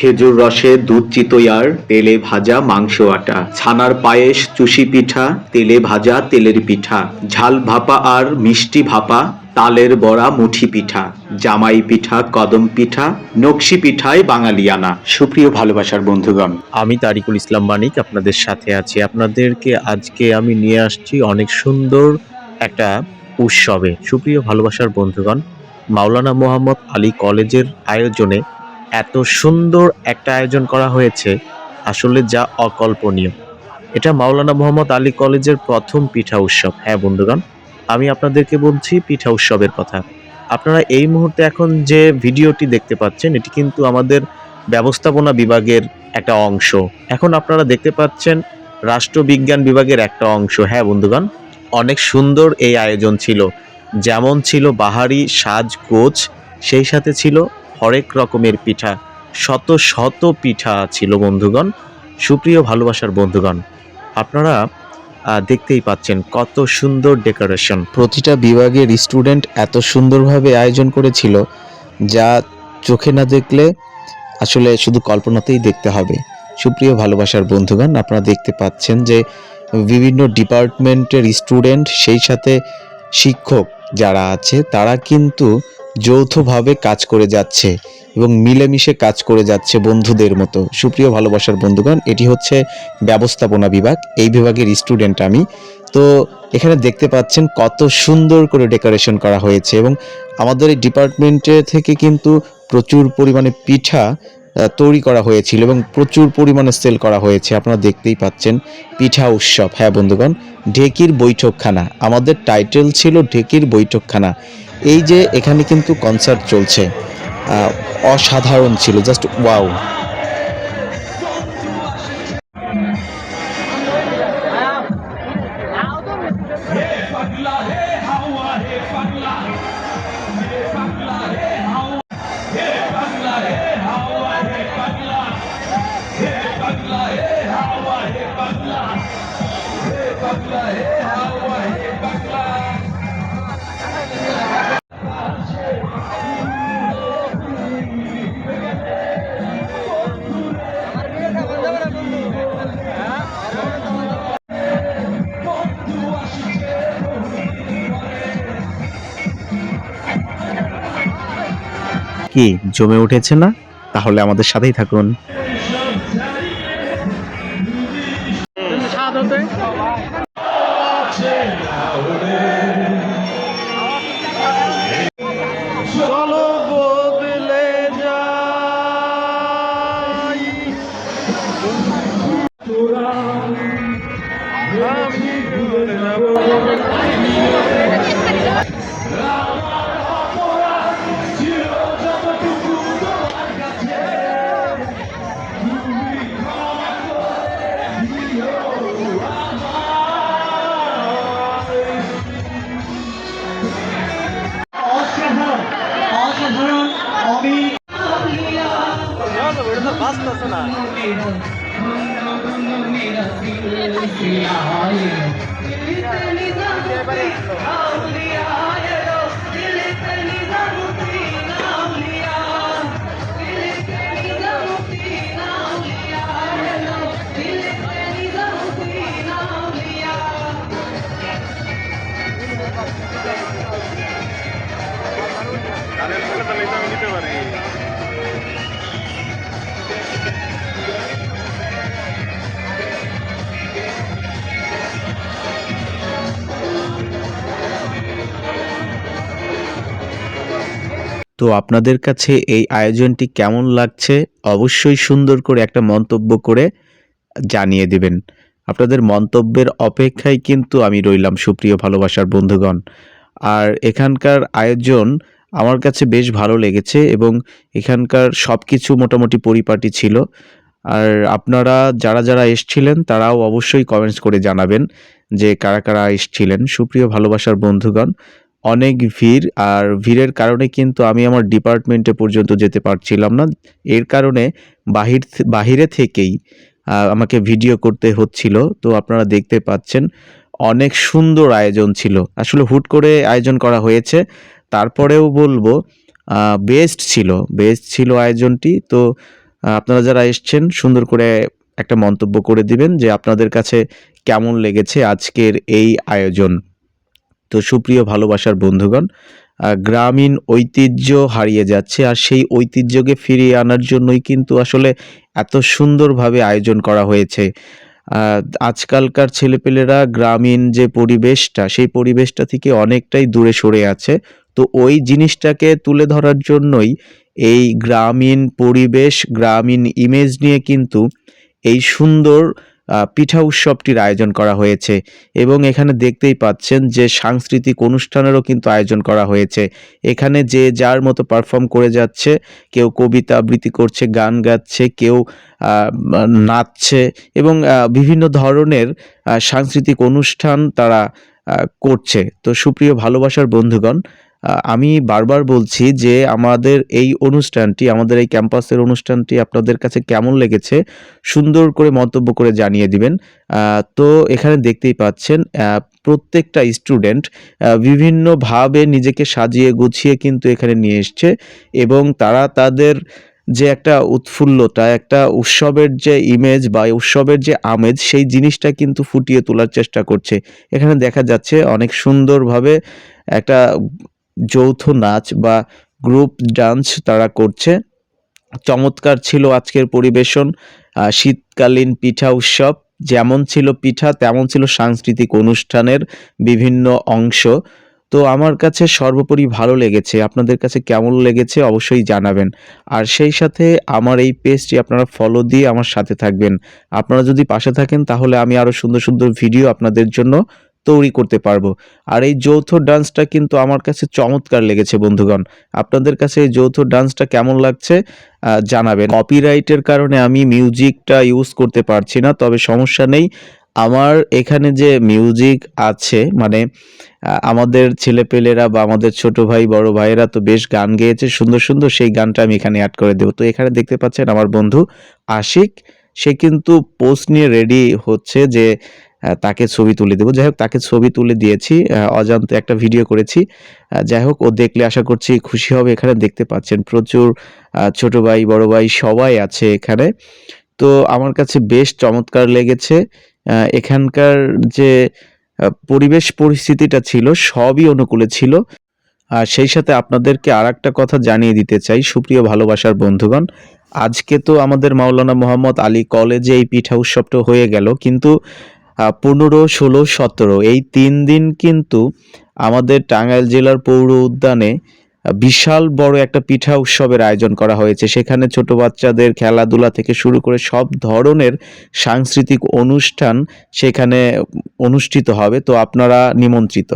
খেজুর রসে দুধ চিতইয়ার, তেলে ভাজা মাংস আটা, ছানার পায়েস, চুষি পিঠা, তেলে ভাজা তেলের পিঠা, ঝাল ভাপা আর মিষ্টি ভাপা, তালের বড়া মুঠি পিঠা, জামাই পিঠা, কদম পিঠা, নকশি পিঠায় বাঙালিয়ানা সুপ্রিয় ভালোবাসার বন্ধুগণ, আমি তারিকুল ইসলাম মানিক আপনাদের সাথে আছি। আপনাদেরকে আজকে আমি নিয়ে আসছি অনেক সুন্দর একটা উৎসবে। সুপ্রিয় ভালোবাসার বন্ধুগণ, মাওলানা মোহাম্মদ আলী কলেজের আয়োজনে এত সুন্দর একটা আয়োজন করা হয়েছে আসলে যা অকল্পনীয়। এটা মাওলানা মোহাম্মদ আলী কলেজের প্রথম পিঠা উৎসব। হ্যাঁ বন্ধুগণ, আমি আপনাদেরকে বলছি পিঠা উৎসবের কথা। আপনারা এই মুহূর্তে এখন যে ভিডিওটি দেখতে পাচ্ছেন, এটি কিন্তু আমাদের ব্যবস্থাপনা বিভাগের একটা অংশ। এখন আপনারা দেখতে পাচ্ছেন রাষ্ট্রবিজ্ঞান বিভাগের একটা অংশ। হ্যাঁ বন্ধুগণ, অনেক সুন্দর এই আয়োজন ছিল। যেমন ছিল বাহারি সাজ কোচ, সেই সাথে ছিল হরেক রকমের পিঠা, শত শত পিঠা ছিল বন্ধুগণ, সুপ্রিয় ভালোবাসার বন্ধুগণ। আপনারা দেখতেই পাচ্ছেন কত সুন্দর ডেকোরেশন প্রতিটা বিভাগের স্টুডেন্ট এত সুন্দরভাবে আয়োজন করেছিল যা চোখে না দেখলে আসলে শুধু কল্পনাতেই দেখতে হবে। সুপ্রিয় ভালোবাসার বন্ধুগণ, আপনারা দেখতে পাচ্ছেন যে বিভিন্ন ডিপার্টমেন্টের স্টুডেন্ট সেই সাথে শিক্ষক যারা আছে, তারা কিন্তু যৌথভাবে কাজ করে যাচ্ছে এবং মিলেমিশে কাজ করে যাচ্ছে বন্ধুদের মতো। সুপ্রিয় ভালোবাসার বন্ধুগণ, এটি হচ্ছে ব্যবস্থাপনা বিভাগ, এই বিভাগের স্টুডেন্ট আমি। তো এখানে দেখতে পাচ্ছেন কত সুন্দর করে ডেকোরেশন করা হয়েছে এবং আমাদের এই ডিপার্টমেন্টে থেকে কিন্তু প্রচুর পরিমাণে পিঠা তৈরি করা হয়েছিল এবং প্রচুর পরিমাণে সেল করা হয়েছে। আপনারা দেখতেই পাচ্ছেন পিঠা উৎসব। হ্যাঁ বন্ধুগণ, ঢেকির বৈঠকখানা। আমাদের টাইটেল ছিল ঢেকির বৈঠকখানা। এই যে এখানে কিন্তু কনসার্ট চলছে অসাধারণ ছিল জাস্ট ওয়াও কি জমে উঠেছে না? তাহলে আমাদের সাথেই থাকুন। في الفناء তো আপনাদের কাছে এই আয়োজনটি কেমন লাগছে অবশ্যই সুন্দর করে একটা মন্তব্য করে জানিয়ে দিবেন। আপনাদের মন্তব্যের অপেক্ষায় কিন্তু আমি রইলাম সুপ্রিয় ভালোবাসার বন্ধুগণ। আর এখানকার আয়োজন আমার কাছে বেশ ভালো লেগেছে এবং এখানকার সব কিছু মোটামুটি পরিপাটি ছিল। আর আপনারা যারা যারা এসছিলেন তারাও অবশ্যই কমেন্টস করে জানাবেন যে কারা কারা এসছিলেন। সুপ্রিয় ভালোবাসার বন্ধুগণ অনেক ভিড় আর ভিড়ের কারণে কিন্তু আমি আমার ডিপার্টমেন্টে পর্যন্ত যেতে পারছিলাম না। এর কারণে বাহির বাহিরে থেকেই আমাকে ভিডিও করতে হচ্ছিল। তো আপনারা দেখতে পাচ্ছেন, অনেক সুন্দর আয়োজন ছিল। আসলে হুট করে আয়োজন করা হয়েছে। তারপরেও বলব বেস্ট ছিল বেস্ট ছিল আয়োজনটি। তো আপনারা যারা এসছেন, সুন্দর করে একটা মন্তব্য করে দিবেন যে আপনাদের কাছে কেমন লেগেছে আজকের এই আয়োজন। তো সুপ্রিয় ভালোবাসার বন্ধুগণ গ্রামীণ ঐতিহ্য হারিয়ে যাচ্ছে আর সেই ঐতিহ্যকে ফিরিয়ে আনার জন্যই কিন্তু আসলে এত সুন্দরভাবে আয়োজন করা হয়েছে। আজকালকার ছেলেপেলেরা গ্রামীণ যে পরিবেশটা, সেই পরিবেশটা থেকে অনেকটাই দূরে সরে আছে। তো ওই জিনিসটাকে তুলে ধরার জন্যই এই গ্রামীণ পরিবেশ, গ্রামীণ ইমেজ নিয়ে কিন্তু এই সুন্দর পিঠা উৎসবটির আয়োজন করা হয়েছে এবং এখানে দেখতেই পাচ্ছেন যে সাংস্কৃতিক অনুষ্ঠানেরও কিন্তু আয়োজন করা হয়েছে। এখানে যে যার মতো পারফর্ম করে যাচ্ছে, কেউ কবিতা আবৃত্তি করছে, গান গাচ্ছে, কেউ নাচছে এবং বিভিন্ন ধরনের সাংস্কৃতিক অনুষ্ঠান তারা করছে। তো সুপ্রিয় ভালোবাসার বন্ধুগণ আমি বারবার বলছি যে আমাদের এই অনুষ্ঠানটি, আমাদের এই ক্যাম্পাসের অনুষ্ঠানটি আপনাদের কাছে কেমন লেগেছে, সুন্দর করে মন্তব্য করে জানিয়ে দিবেন। তো এখানে দেখতেই পাচ্ছেন প্রত্যেকটা স্টুডেন্ট বিভিন্নভাবে নিজেকে সাজিয়ে গুছিয়ে কিন্তু এখানে নিয়ে এসছে এবং তারা তাদের যে একটা উৎফুল্লতা, একটা উৎসবের যে ইমেজ বা উৎসবের যে আমেজ, সেই জিনিসটা কিন্তু ফুটিয়ে তোলার চেষ্টা করছে। এখানে দেখা যাচ্ছে অনেক সুন্দরভাবে একটা যৌথ নাচ বা গ্রুপ ডান্স তারা করছে। চমৎকার ছিল আজকের পরিবেশন। শীতকালীন পিঠা উৎসব, যেমন ছিল পিঠা, তেমন ছিল সাংস্কৃতিক অনুষ্ঠানের বিভিন্ন অংশ। তো আমার কাছে সর্বোপরি ভালো লেগেছে। আপনাদের কাছে কেমন লেগেছে অবশ্যই জানাবেন। আর সেই সাথে আমার এই পেজটি আপনারা ফলো দিয়ে আমার সাথে থাকবেন। আপনারা যদি পাশে থাকেন, তাহলে আমি আরও সুন্দর সুন্দর ভিডিও আপনাদের জন্য তৈরি করতে পারব। আর এই যৌথ ডান্সটা কিন্তু আমার কাছে চমৎকার লেগেছে বন্ধুগণ। আপনাদের কাছে এই যৌথ ডান্সটা কেমন লাগছে জানাবেন। কপিরাইটের কারণে আমি মিউজিকটা ইউজ করতে পারছি না, তবে সমস্যা নেই। আমার এখানে যে মিউজিক আছে মানে আমাদের ছেলেপেলেরা বা আমাদের ছোট ভাই, বড় ভাইয়েরা তো বেশ গান গেয়েছে, সুন্দর সুন্দর সেই গানটা আমি এখানে অ্যাড করে দেবো। তো এখানে দেখতে পাচ্ছেন আমার বন্ধু আশিক। সে কিন্তু পোস্ট নিয়ে রেডি হচ্ছে যে তাকে ছবি তুলে দেবো। যাই হোক, তাকে ছবি তুলে দিয়েছি। অজান্তে একটা ভিডিও করেছি। যাই হোক, ও দেখলে আশা করছি খুশি হবে। এখানে দেখতে পাচ্ছেন প্রচুর ছোট ভাই, বড় ভাই সবাই আছে এখানে। তো আমার কাছে বেশ চমৎকার লেগেছে। এখানকার যে পরিবেশ পরিস্থিতিটা ছিল, সবই অনুকূলে ছিল। আর সেই সাথে আপনাদেরকে আর একটা কথা জানিয়ে দিতে চাই, সুপ্রিয় ভালোবাসার বন্ধুগণ। আজকে তো আমাদের মাওলানা মোহাম্মদ আলী কলেজে এই পিঠা উৎসবটা হয়ে গেল। কিন্তু পনেরো, ষোলো, সতেরো, এই তিন দিন কিন্তু আমাদের টাঙ্গাইল জেলার পৌর উদ্যানে বিশাল বড় একটা পিঠা উৎসবের আয়োজন করা হয়েছে। সেখানে ছোট বাচ্চাদের খেলাধুলা থেকে শুরু করে সব ধরনের সাংস্কৃতিক অনুষ্ঠান সেখানে অনুষ্ঠিত হবে। তো আপনারা নিমন্ত্রিত।